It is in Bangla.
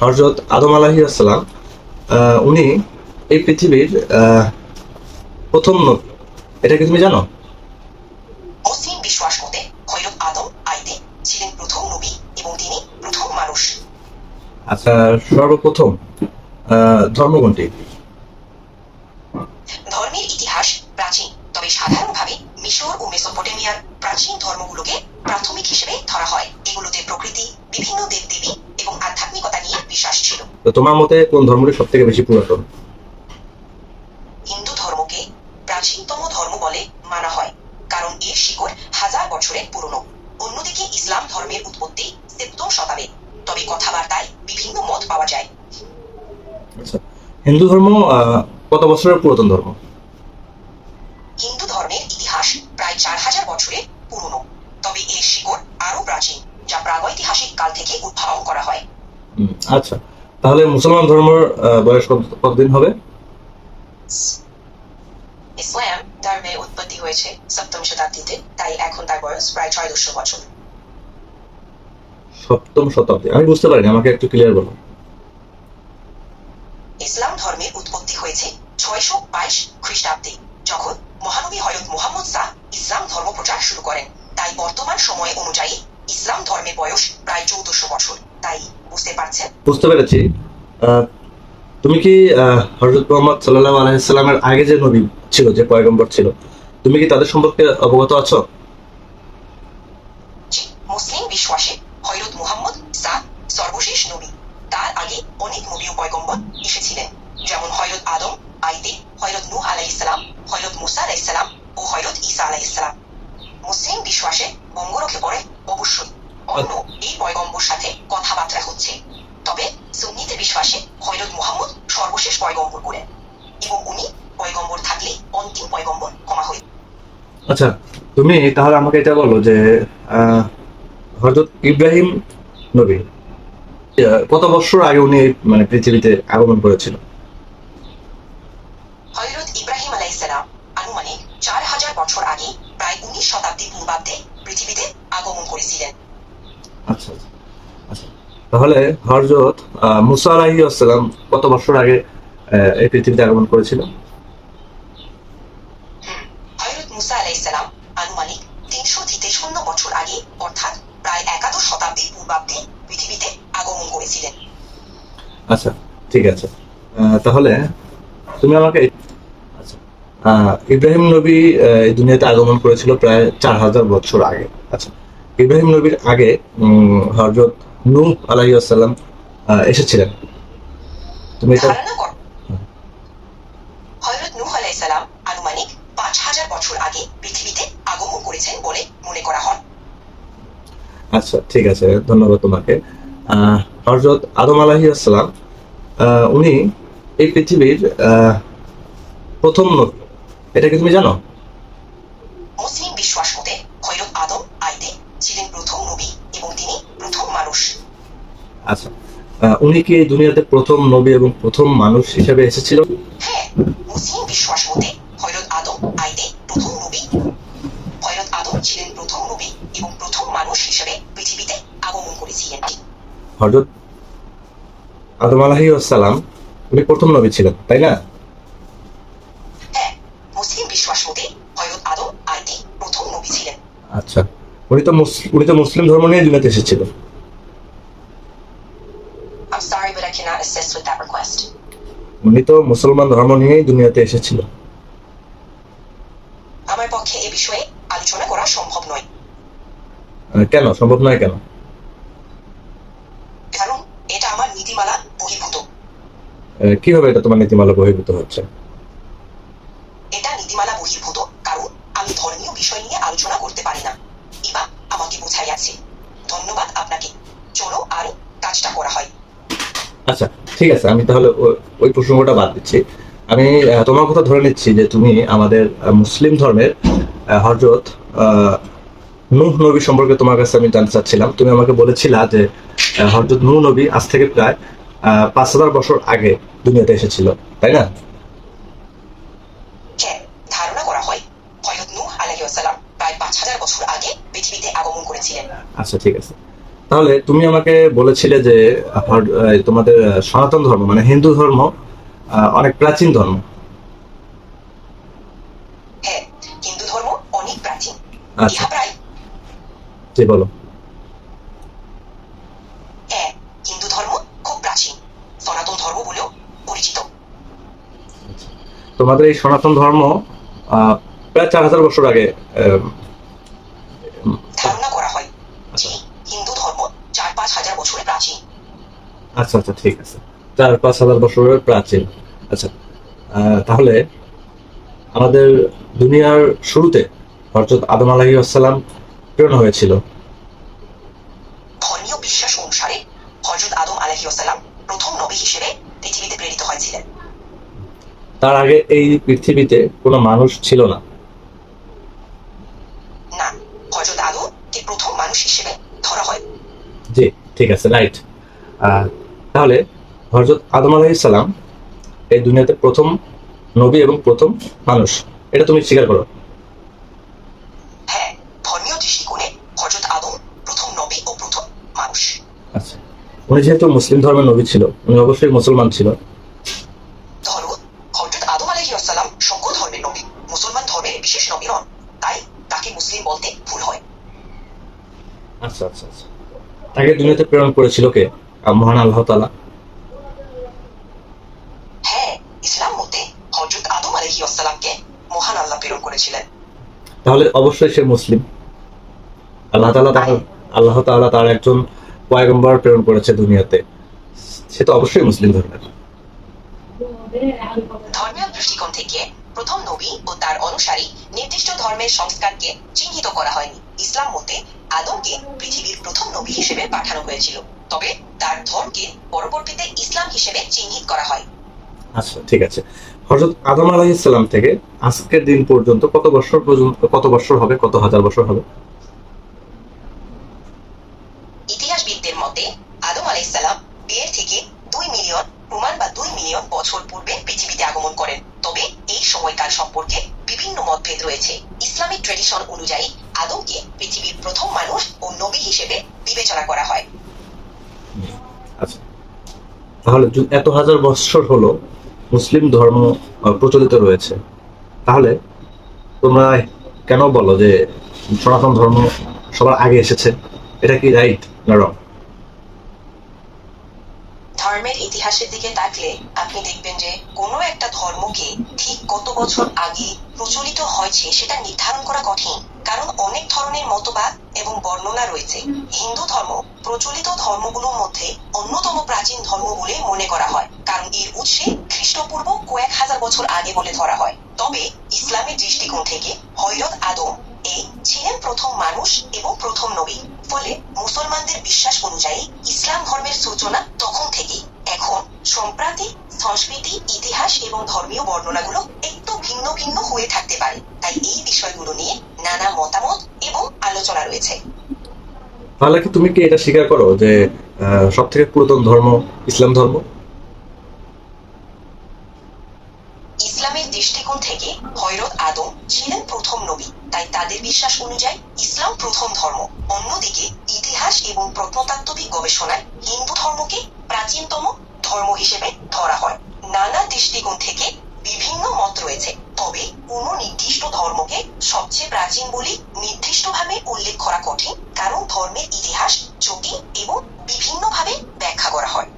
হজরত আদম আলাহি আসসালাম উনি এই পৃথিবীর প্রথম নবী। এটা কি তুমি জানো? মুসলিম বিশ্বাস মতে হযরত আদম আইতে ছিলেন প্রথম নবী এবং তিনি প্রথম মানুষ। আচ্ছা সর্বপ্রথম আহ, ধর্ম কোনটি? ধর্মের ইতিহাস প্রাচীন তবে সাধারণভাবে মিশর ও মেসোপটেমিয়ার প্রাচীন ধর্মগুলোকে প্রাথমিক হিসেবে ধরা হয়। এগুলোতে প্রকৃতি বিভিন্ন দেবদেবী এবং আধ্যাত্মিকতা নিয়ে বিশ্বাস ছিল। তো তোমার মতে কোন ধর্মটি সব থেকে বেশি পুরাতন? হিন্দু ধর্মকে প্রাচীনতম ধর্ম বলে মানা হয় কারণ এর শিকড় হাজার বছরের পুরনো। অন্যদিকে ইসলাম ধর্মের উৎপত্তি সপ্তম শতাব্দে তবে কথাবার্তায় বিভিন্ন মত পাওয়া যায়। আচ্ছা হিন্দু ধর্ম কত বছরের পুরাতন ধর্ম হিন্দু ধর্মের ইতিহাস প্রায় চার হাজার বছরের পুরনো। তবে এর শিকড় আরও প্রাচীন যা প্রাগৈতিহাসিক কাল থেকে উদ্ভাবন করা হয়। আচ্ছা। তাহলে মুসলমান ধর্মের বয়স কতদিন হবে? ইসলাম ধর্মের উৎপত্তি হয়েছে সপ্তম শতাব্দীতে তাই এখন তার বয়স প্রায় ছয়শো বছর। সপ্তম শতাব্দী। আমি বুঝতে পারিনি আমাকে একটু ক্লিয়ার বলো। ইসলাম ধর্মের উৎপত্তি হয়েছে ছয়শো বাইশ খ্রিস্টাব্দে যখন মহানবী হয়রত মুহাম্মদ শাহ ইসলাম ধর্ম প্রচার শুরু করেন। তাই বর্তমান সময় অনুযায়ী ইসলাম ধর্মের বয়স প্রায় চৌদ্দশো বছর। তাই বুঝতে পারছেন? বুঝতে পেরেছি। তুমি কি হজরত মোহাম্মদ সাল্লাহ আলাইসাল্লামের আগে যে নবী ছিল যে পয়গম্বর ছিল তুমি কি তাদের সম্পর্কে অবগত আছো? মুসলিম বিশ্বাসে হয়রত মুহাম্মদ শাহ সর্বশেষ নবী। তার আগে অনেক নবী ও পয়গম্বর এসেছিলেন। যেমন হয়রত আদম আইতে হয়রত নূহ আলাইহিসসালাম হয়রত মুসা আলাইহিসসালাম ও হয়রত ঈসা আলাইহিসসালাম মুসলিম বিশ্বাসে বঙ্গরক্ষে পড়ে অবশ্যই। অন্য এই পয়গম্বর সাথে কথাবার্তা হচ্ছে। তবে সুন্নিতে বিশ্বাসে হয়রত মুহাম্মদ সর্বশেষ পয়গম্বর করেন এবং উনি পয়গম্বর থাকলে অন্তিম পয়গম্বর কমা হয়ে আচ্ছা তুমি তাহলে আমাকে এটা বলো যে আহ, হজরত ইব্রাহিম নবী কত বছর আগে উনি মানে পৃথিবীতে আগমন করেছিল হযরত ইব্রাহিম আলাইহিসসালাম আনুমানিক চার হাজার বছর আগে প্রায় উনিশ শতাব্দী পূর্বাব্দে পৃথিবীতে আগমন করেছিলেন। আচ্ছা আচ্ছা। আচ্ছা। তাহলে আহ, মুসা কত বছর আগে এই পৃথিবীতে আগমন করেছিল? হযরত মুসা আনুমানিক তিনশো থেকে শূন্য বছর আগে অর্থাৎ প্রায় একাদশ শতাব্দী পূর্বাব্দে পৃথিবীতে আগমন করেছিলেন। আচ্ছা ঠিক আছে। আহ, তাহলে তুমি আমাকে ইব্রাহিম নবী আহ, এই দুনিয়াতে আগমন করেছিল প্রায় চার হাজার বছর আগে। আচ্ছা ইব্রাহিম নবীর আগে হজরত আসসালাম আহ, এসেছিলেন। তুমি এটা হযরত নূহ আলাইহিসসালাম আনুমানিক পাঁচ হাজার বছর আগে পৃথিবীতে আগমন করেছেন বলে মনে করা হয়। আচ্ছা ঠিক আছে ধন্যবাদ তোমাকে। আহ, হজরত আদম আলাহি আসসালাম আহ, উনি এই পৃথিবীর আহ, প্রথম নবী। এটা কি তুমি জানো? মুসলিম বিশ্বাস মতে হযরত আদম আইতে ছিলেন প্রথম নবী এবং তিনি প্রথম মানুষ। আচ্ছা উনি কি দুনিয়াতে প্রথম নবী এবং প্রথম মানুষ হিসেবে এসেছিল? হ্যাঁ মুসলিম বিশ্বাস মতে হযরত আদম আইতে প্রথম নবী। হযরত আদম ছিলেন প্রথম নবী এবং প্রথম মানুষ হিসেবে পৃথিবীতে আগমন করেছিলেন। হজরত আদম আলাহি আসসালাম উনি প্রথম নবী ছিলেন তাই না? উনি তো উনি তো মুসলিম ধর্ম নিয়ে দুনিয়াতে এসেছিল। উনি তো মুসলমান ধর্ম নিয়েই দুনিয়াতে এসেছিল। আমার পক্ষে এ বিষয়ে আলোচনা করা সম্ভব নয়। কেন? সম্ভব নয় কেন? কারণ এটা আমার নীতিমালা বহির্ভূত। কীভাবে এটা তোমার নীতিমালা বহির্ভূত হচ্ছে এটা নীতিমালা বহির্ভূত কারণ আমি ধর্মীয় বিষয় নিয়ে আলোচনা করতে পারি না এবার আমাকে বোঝাই আছে ধন্যবাদ আপনাকে চলো আর কাজটা করা হয় আচ্ছা ঠিক আছে আমি তাহলে ওই প্রসঙ্গটা বাদ দিচ্ছি। আমি তোমার কথা ধরে নিচ্ছি যে তুমি আমাদের মুসলিম ধর্মের হজরত নূহ নবী সম্পর্কে তোমার কাছে আমি জানতে চাচ্ছিলাম। তুমি আমাকে বলেছিলা যে হজরত নূহ নবী আজ থেকে প্রায় পাঁচ হাজার বছর আগে দুনিয়াতে এসেছিল তাই না? আচ্ছা ঠিক আছে। তাহলে তুমি আমাকে বলেছিলে যে তোমাদের সনাতন ধর্ম মানে হিন্দু ধর্ম অনেক প্রাচীন ধর্ম। হ্যাঁ হিন্দু ধর্ম অনেক প্রাচীন। আচ্ছা। জি বলো। হ্যাঁ হিন্দু ধর্ম খুব প্রাচীন। সনাতন ধর্ম বলেও পরিচিত। তোমাদের এই সনাতন ধর্ম আহ, প্রায় চার হাজার বছর আগে আহ, ধারণা আচ্ছা আচ্ছা ঠিক আছে। চার পাঁচ হাজার বছরের প্রাচীন। আচ্ছা তাহলে আমাদের দুনিয়ার শুরুতে হজরত আদম আলাহি আসসালাম প্রেরণ হয়েছিল। ধর্মীয় বিশ্বাস অনুসারে হজরত আদম আলহিউসালাম প্রথম নবী হিসেবে পৃথিবীতে প্রেরিত হয়েছিলেন। তার আগে এই পৃথিবীতে কোনো মানুষ ছিল না। না হজরত আদমকে প্রথম মানুষ হিসেবে ধরা হয়। জি ঠিক আছে রাইট। তাহলে হজরত আদম আলাইসাল্লাম এই দুনিয়াতে প্রথম নবী এবং প্রথম মানুষ। এটা তুমি স্বীকার করো? হ্যাঁ আচ্ছা। উনি যেহেতু মুসলিম ধর্মের নবী ছিল উনি অবশ্যই মুসলমান ছিল। হয়। আচ্ছা আচ্ছা আচ্ছা। তাকে দুনিয়াতে প্রেরণ করেছিল কে? মহান আল্লাহ তালা হ্যাঁ ইসলাম মতে হজরত আদম আলহিউসালামকে মহান আল্লাহ প্রেরণ করেছিলেন। তাহলে অবশ্যই সে মুসলিম। আল্লাহ তার আল্লাহ তাআলা তার একজন পয়গম্বর প্রেরণ করেছে দুনিয়াতে। সে তো অবশ্যই মুসলিম ধর্মের। ধর্মীয় দৃষ্টিকোণ থেকে প্রথম নবী ও তার অনুসারী নির্দিষ্ট ধর্মের সংস্কারকে চিহ্নিত করা হয়নি। ইসলাম মতে আদমকে পৃথিবীর প্রথম নবী হিসেবে পাঠানো হয়েছিল। তবে তার ধর্মকে পরবর্তীতে ইসলাম হিসেবে চিহ্নিত করা হয়। আচ্ছা ঠিক আছে। হজরত আদম আলাইসাল্লাম থেকে আজকের দিন পর্যন্ত কত বছর পর্যন্ত কত বছর হবে কত হাজার বছর হবে? ইতিহাসবিদদের মতে আদম আলাইসাল্লাম বিয়ের থেকে দুই মিলিয়ন প্রমাণ বা দুই মিলিয়ন বছর পূর্বে পৃথিবীতে আগমন করেন। তবে এই সময়কাল সম্পর্কে বিভিন্ন মতভেদ রয়েছে। ইসলামিক ট্রেডিশন অনুযায়ী আদমকে পৃথিবীর প্রথম মানুষ ও নবী হিসেবে বিবেচনা করা হয়। তাহলে এত হাজার বৎসর হলো মুসলিম ধর্ম প্রচলিত রয়েছে, তাহলে তোমরা কেন বলো যে সনাতন ধর্ম সবার আগে এসেছে? এটা কি রাইট না রং ধর্মের ইতিহাসের দিকে তাকলে আপনি দেখবেন যে কোনো একটা ধর্মকে ঠিক কত বছর আগে প্রচলিত হয়েছে সেটা নির্ধারণ করা কঠিন। কারণ অনেক ধরনের মতবাদ এবং বর্ণনা রয়েছে। হিন্দু ধর্ম প্রচলিত ধর্মগুলোর মধ্যে অন্যতম প্রাচীন ধর্ম বলে মনে করা হয়। কারণ এর উৎসে খ্রিস্টপূর্ব কয়েক হাজার বছর আগে বলে ধরা হয়। তবে ইসলামের দৃষ্টিকোণ থেকে হযরত আদম এই ছিলেন প্রথম মানুষ এবং প্রথম নবী। ফলে মুসলমানদের বিশ্বাস অনুযায়ী ইসলাম ধর্মের সূচনা তখন থেকেই এখন সম্প্রতি সংস্কৃতি ইতিহাস এবং ধর্মীয় বর্ণনাগুলো একটু ভিন্ন ভিন্ন হয়ে থাকতে পারে। তাই এই বিষয়গুলো নিয়ে নানা মতামত এবং আলোচনা রয়েছে। তাহলে কি তুমি কি এটা স্বীকার করো যে সব থেকে পুরাতন ধর্ম ইসলাম ধর্ম? ইসলামের দৃষ্টিকোণ থেকে হযরত আদম ছিলেন প্রথম নবী তাই তাদের বিশ্বাস অনুযায়ী ইসলাম প্রথম ধর্ম। অন্যদিকে ইতিহাস এবং প্রত্নতাত্ত্বিক গবেষণায় হিন্দু ধর্মকে প্রাচীনতম ধর্ম হিসেবে ধরা হয়। নানা দৃষ্টিকোণ থেকে বিভিন্ন মত রয়েছে। তবে কোনো নির্দিষ্ট ধর্মকে সবচেয়ে প্রাচীন বলে নির্দিষ্টভাবে উল্লেখ করা কঠিন, কারণ ধর্মের ইতিহাস জটিল এবং বিভিন্নভাবে ব্যাখ্যা করা হয়।